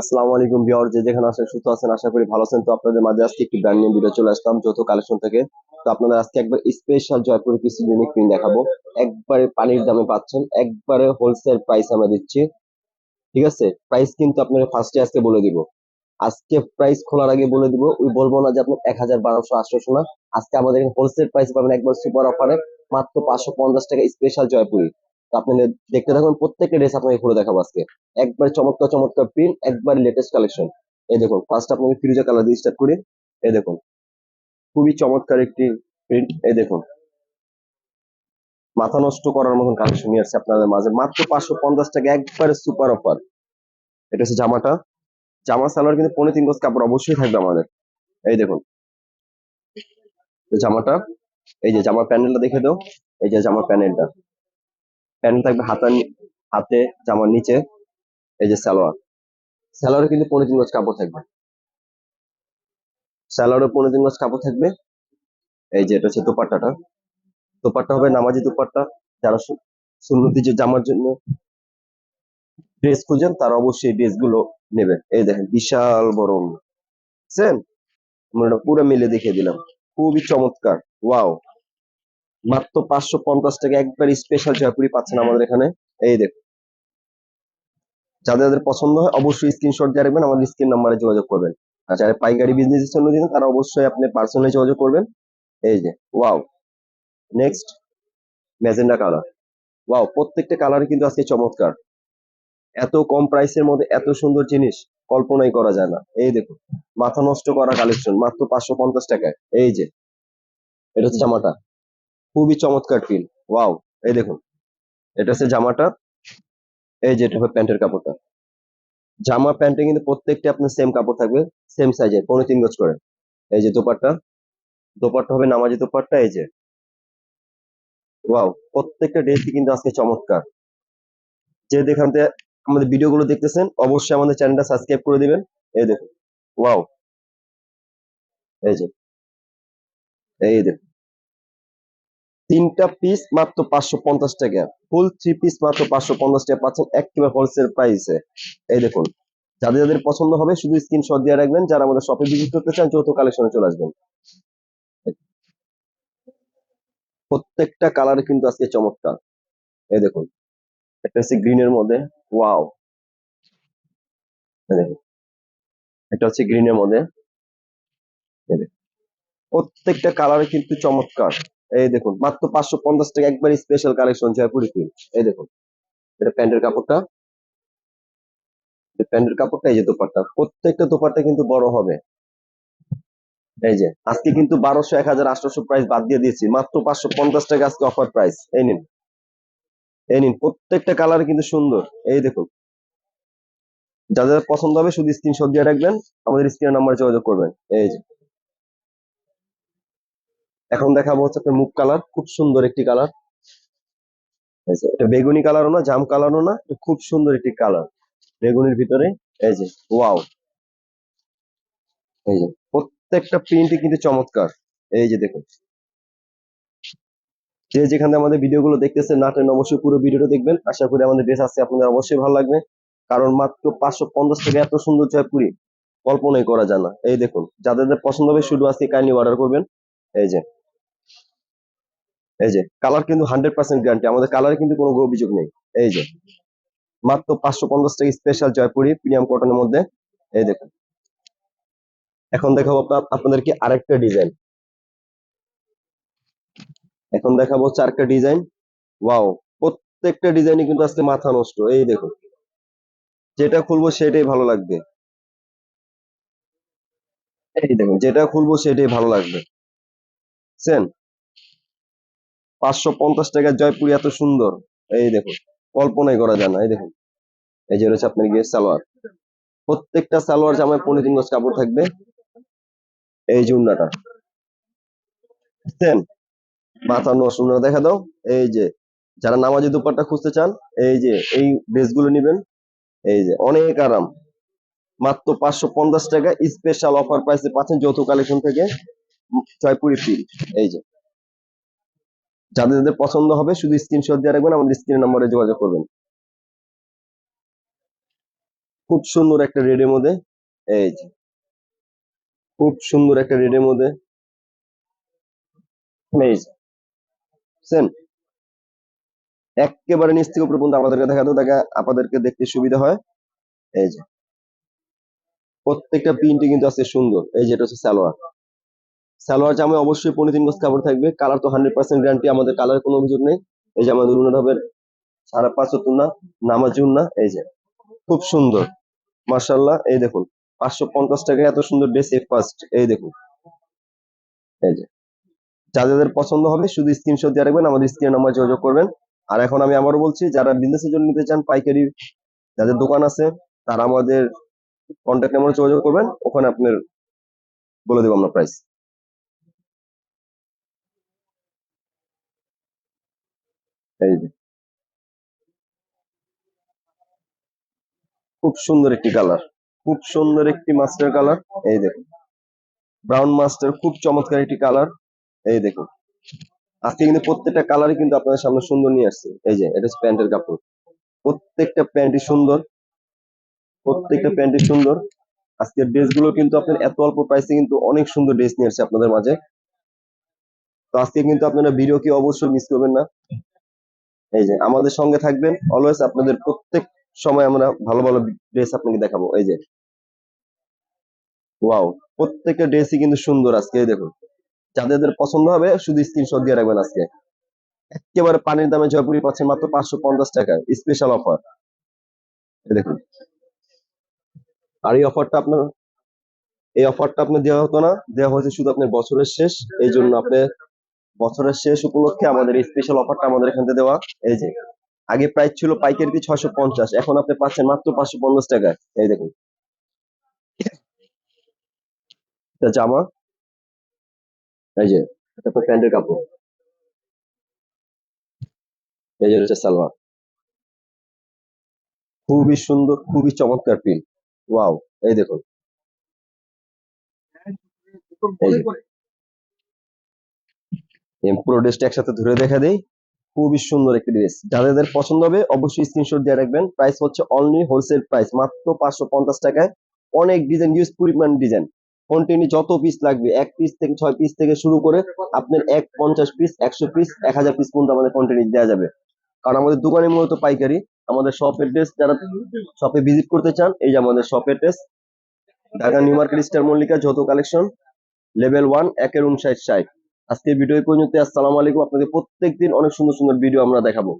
আসসালামু আলাইকুম বিয়ার যে যেখানে আছেন সুস্থ আছেন, আশা করি ভালো আছেন। তো আপনাদের মাঝে আজকে একটি ব্র্যান্ড নিয়ে ভিডিও চলে আসলাম, যৌথ কালেকশন থেকে। তো আপনাদের আজকে একবার স্পেশাল কিছু ইউনিক দেখাবো। একবারে পানির দামে পাচ্ছেন, একবারে হোলসেল প্রাইস আমরা দিচ্ছি। ঠিক আছে? প্রাইস কিন্তু আপনাকে ফার্স্টে আজকে বলে দিব। আজকে প্রাইস খোলার আগে বলে দিব, ওই বলব না যে আপনার এক হাজার বারোশো, আটশোশো না। আজকে আমাদের হোলসেল প্রাইস পাবেন একবার সুপার অফারে মাত্র পাঁচশো পঞ্চাশ টাকা স্পেশাল জয়পুরি আপনি দেখতে থাকুন, প্রত্যেকটা ড্রেস আপনাকে খুলে দেখাবো আজকে। একবার চমৎকার চমৎকার প্রিন্ট একবার লেটেস্ট কালেকশন এই দেখুন ফার্স্ট আপনাকে ফিরোজা কালার দিয়ে স্টার্ট করি। এই দেখুন, খুবই চমৎকার একটি প্রিন্ট এই দেখুন, মাথা নষ্ট করার মতন কালেকশন নিয়ে আসছে আপনাদের মাঝে। মাত্র পাঁচশো পঞ্চাশ টাকা একবারে সুপার অফার এটা হচ্ছে জামাটা। জামা সালোয়ার কিন্তু পনেরো তিন গজ কাপড় অবশ্যই থাকবে আমাদের। এই দেখুন জামাটা, এই যে জামার প্যানেলটা দেখে দাও। এই যে জামার প্যানেলটা প্যানেল থাকবে হাতার হাতে জামার নিচে, এই যে সালোয়ার। সালোয়ারে কিন্তু পনেরো তিন গজ কাপড় থাকবে। সালোয়ারে পনেরো তিন গজ কাপড় থাকবে। এই যে এটা হচ্ছে দোপাট্টাটা। দোপাট্টা হবে নামাজি দোপাট্টা। যারা সুন্নতি যে জামার জন্য ড্রেস খুঁজেন, তারা অবশ্যই ড্রেসগুলো নেবেন। এই দেখেন, বিশাল বড় সেন আমরা পুরো মিলে দেখিয়ে দিলাম। খুবই চমৎকার। ওয়াও! মাত্র পাঁচশো পঞ্চাশ টাকা একবার স্পেশাল জয়পুরি পাচ্ছেন আমাদের এখানে। এই দেখুন। যাদের যাদের পছন্দ হয় অবশ্যই স্ক্রিনশট দিয়ে রাখবেন, আমাদের স্ক্রিন নাম্বারে যোগাযোগ করবেন। আর যারা পাইকারি বিজনেসের জন্য দিন তারা অবশ্যই আপনি পার্সোনালি যোগাযোগ করবেন। এই যে wow next magenta colour wow প্রত্যেকটা কালারই কিন্তু আজকে চমৎকার। এত কম প্রাইসের মধ্যে এত সুন্দর জিনিস কল্পনাই করা যায় না। এই দেখুন, মাথা নষ্ট করা কালেকশন মাত্র পাঁচশো পঞ্চাশ টাকায়। এই যে, এটা হচ্ছে জামাটা। খুবই চমৎকার ফিল ওয়াও এই দেখুন, এটা হচ্ছে জামাটা, এই যে এটা হবে প্যান্টের কাপড়টা। জামা প্যান্টে কিন্তু প্রত্যেকটা আপনার সেম কাপড় থাকবে সেম সাইজের পনেরো তিন গজ করে। এই যে দোপাট্টা দোপাট্টা হবে নামাজি দোপাট্টা, এই যে। ওয়াও প্রত্যেকটা ড্রেসই কিন্তু আজকে চমৎকার। যে দেখান থেকে আমাদের ভিডিওগুলো দেখতেছেন, অবশ্যই আমাদের চ্যানেলটা সাবস্ক্রাইব করে দিবেন। এই দেখুন ওয়াও এই যে, এই দেখুন। তিনটা পিস মাত্র পাঁচশো পঞ্চাশ টাকা। ফুল থ্রি পিস মাত্র পাঁচশো পঞ্চাশ টাকা পাচ্ছেন একেবারে হোলসেল প্রাইসে এই দেখুন, যাদের যাদের পছন্দ হবে শুধু স্ক্রিনশট দিয়ে রাখবেন, যারা আমাদের শপে ভিজিট করতে চান যৌথ কালেকশনে চলে আসবেন। প্রত্যেকটা কালার কিন্তু আজকে চমৎকার। এই দেখুন, একটা হচ্ছে গ্রিনের মধ্যে ওয়াও এটা হচ্ছে গ্রিনের মধ্যে। প্রত্যেকটা কালার কিন্তু চমৎকার। এই দেখুন, মাত্র পাঁচশো পঞ্চাশ টাকা একবার স্পেশাল কালেকশন জয়পুরি ফিল এই দেখুন, এটা প্যান্টের কাপড়টা। প্যান্টের কাপড়টা, এই যে দোপাট্টা। প্রত্যেকটা দোপাট্টা কিন্তু বড় হবে। এই যে, আজকে কিন্তু বারোশো, এক হাজার, আটশোশো প্রাইস বাদ দিয়ে দিয়েছি। মাত্র পাঁচশো পঞ্চাশ টাকা আজকে অফার প্রাইস এই নিন। এই নিন, প্রত্যেকটা কালার কিন্তু সুন্দর। এই দেখুন। যাদের পছন্দ হবে শুধু স্ক্রিনশট দিয়ে রাখবেন, আমাদের স্ক্রিনের নাম্বারে যোগাযোগ করবেন। এই যে। এখন দেখাবো হচ্ছে আপনার মুখ কালার, খুব সুন্দর একটি কালার। এটা বেগুনি কালারও না, জাম কালারও না খুব সুন্দর একটি কালার। বেগুনির ভিতরে, এই যে, ওয়াও। এই যে, প্রত্যেকটা প্রিন্টই কিন্তু চমৎকার। এই যে, দেখুন। যে যেখানে আমাদের ভিডিওগুলো দেখতেছেন, না টেনে অবশ্যই পুরো ভিডিওটা দেখবেন। আশা করি আমাদের ড্রেস আছে আপনাদের অবশ্যই ভালো লাগবে। কারণ মাত্র পাঁচশো পঞ্চাশ টাকা এত সুন্দর জয়পুরি, কল্পনাই করা যায় না। এই দেখুন, যাদের যাদের পছন্দ হবে শুধু আজকে কাইন্ডলি অর্ডার করবেন। এই যে এই যে কালার কিন্তু হান্ড্রেড পার্সেন্ট গ্যারান্টি আমাদের কালারে কিন্তু কোনো অভিযোগ নেই। এই যে, মাত্র পাঁচশো পঞ্চাশ টাকা স্পেশাল জয়পুরি প্রিমিয়াম কটনের মধ্যে, এই দেখুন। এখন দেখাবো আপনাদেরকে আরেকটা ডিজাইন এখন দেখাবো আরেকটা ডিজাইন ওয়াও প্রত্যেকটা ডিজাইনই কিন্তু আজকে মাথা নষ্ট, এই দেখুন। যেটা খুলবো সেটাই ভালো লাগবে। এই দেখুন, যেটা খুলবো সেটাই ভালো লাগবে। পাঁচশো পঞ্চাশ টাকার জয়পুরি এত সুন্দর। এই দেখুন, কল্পনাই করা যায় না, এই দেখুন। এই যে রয়েছে আপনার গিয়ে সালোয়ার। প্রত্যেকটা সালোয়ার জামায় পনেরো তিন গজ কাপড় থাকবে। এই যে উন্নাটা। বুঝছেন মাথা নষ্ট উন্না দেখা দাও। এই যে, যারা নামাজি দুপাট্টা খুঁজতে চান, এই যে, এই ড্রেসগুলো নেবেন। এই যে, অনেক আরাম। মাত্র পাঁচশো পঞ্চাশ টাকা স্পেশাল অফার প্রাইসে পাচ্ছেন যৌথ কালেকশন থেকে জয়পুরি ফিল এই যে যাদের যাদের পছন্দ হবে, শুধু স্ক্রিনশট দিয়ে রাখবেন, আমাদের স্ক্রিন নম্বরে যোগাযোগ করবেন। খুব সুন্দর একটা রেডের মধ্যে, এই যে, খুব সুন্দর একটা রেডের মধ্যে? একেবারে নিচ থেকে উপরে পর্যন্ত আমাদেরকে দেখাতে দেখা আপনাদেরকে দেখতে সুবিধা হয়। এই যে, প্রত্যেকটা প্রিন্টই কিন্তু আছে সুন্দর। এই যে, এটা হচ্ছে সালোয়ার। সালোয়ার জামে অবশ্যই পনেরো তিন গজ কাপড় থাকবে। কালার তো হান্ড্রেড পার্সেন্ট গ্যারান্টি আমাদের কালার কোনো অভিযোগ নেই। এই যে আমাদের উন্নত হবে সাড়ে পাঁচ না নামাজুন না এই যে। খুব সুন্দর মার্শাল্লাহ এই দেখুন, পাঁচশো পঞ্চাশ টাকায় এত সুন্দর ড্রেস এফ ফার্স্ট এই দেখুন। এই যে, যা যাদের পছন্দ হবে শুধু স্ক্রিনশট দিয়ে রাখবেন, আমাদের স্ক্রিন নাম্বার যোগাযোগ করবেন। আর এখন আমি আবারও বলছি, যারা বিজনেসের জন্য নিতে চান পাইকারি, যাদের দোকান আছে, তারা আমাদের কন্ট্যাক্ট নাম্বারে যোগাযোগ করবেন। ওখানে আপনার বলে দেবো আমরা প্রাইস এই যে। খুব সুন্দর একটি কালার। খুব সুন্দর একটি মাস্টার কালার। এই দেখুন। ব্রাউন মাস্টার, খুব চমৎকার একটি কালার। এই দেখুন। আজকে কিন্তু প্রত্যেকটা কালারই কিন্তু আপনাদের সামনে সুন্দর নিয়ে আসছে। এই যে, এটা প্যান্টের কাপড়। প্রত্যেকটা প্যান্টই সুন্দর। প্রত্যেকটা প্যান্টই সুন্দর। আজকের ড্রেসগুলো কিন্তু আপনার এত অল্প প্রাইসে কিন্তু অনেক সুন্দর ড্রেস নিয়ে আসছে আপনাদের মাঝে। তো আজকে কিন্তু আপনারা ভিডিও কি অবশ্যই মিস করবেন না। এই যে আমাদের সঙ্গে থাকবেন অলওয়েজ আপনাদের প্রত্যেক সময় আমরা ভালো ভালো ড্রেস আপনাকে দেখাবো, এই যে। ওয়াও প্রত্যেকটা ড্রেসই কিন্তু সুন্দর আজকে দেখুন। যাদের পছন্দ হবে, শুধু স্ক্রিনশট দিয়ে রাখবেন আজকে। একেবারে পানির দামে জয়পুরি পাচ্ছেন মাত্র পাঁচশো পঞ্চাশ টাকা স্পেশাল অফার দেখুন। আর এই অফারটা আপনার, এই অফারটা আপনার দেওয়া হতো না, দেওয়া হয়েছে শুধু আপনার বছরের শেষ, এই জন্য আপনি বছরের শেষ উপলক্ষে আমাদের স্পেশাল অফারটা আমাদের এখান থেকে দেওয়া, এই যে, আগে প্রাইস ছিল পাইকারিতে ছয়শো পঞ্চাশ, এখন আপনি পাচ্ছেন মাত্র পাঁচশো পঞ্চাশ টাকায়, এই দেখুন। জামা, এই যে, এটা প্যান্টের কাপড়। এই যে হচ্ছে সালোয়ার। খুবই সুন্দর, খুবই চমৎকার প্রিন্ট ওয়াও এই দেখুন। পুরো ড্রেসটা একসাথে ধরে দেখা দেই। খুবই সুন্দর একটি ড্রেস যাদের পছন্দ হবে, অবশ্যই স্ক্রিনশট দিয়ে রাখবেন। প্রাইস হচ্ছে অনলি হোলসেল প্রাইস মাত্র পাঁচশো পঞ্চাশ টাকায়। অনেক ডিজাইন ইউজ পরিমাণ ডিজাইন কন্টিনিউ যত পিস লাগবে, এক পিস থেকে ছয় পিস থেকে শুরু করে আপনার এক পঞ্চাশ পিস একশো পিস এক হাজার পিস পর্যন্ত আমাদের কন্টিনিউ দেওয়া যাবে। কারণ আমাদের দোকানে মূলত পাইকারি। আমাদের শপ অ্যাড্রেস যারা শপে ভিজিট করতে চান, এই যে আমাদের shop address Dhaka new market star Mallika যত কালেকশন লেভেল ওয়ান একের উনষাট ষাট। আজকে ভিডিও পর্যন্ত আসসালামু আলাইকুম। আপনাদের প্রত্যেকদিন অনেক সুন্দর সুন্দর ভিডিও আমরা দেখাবো।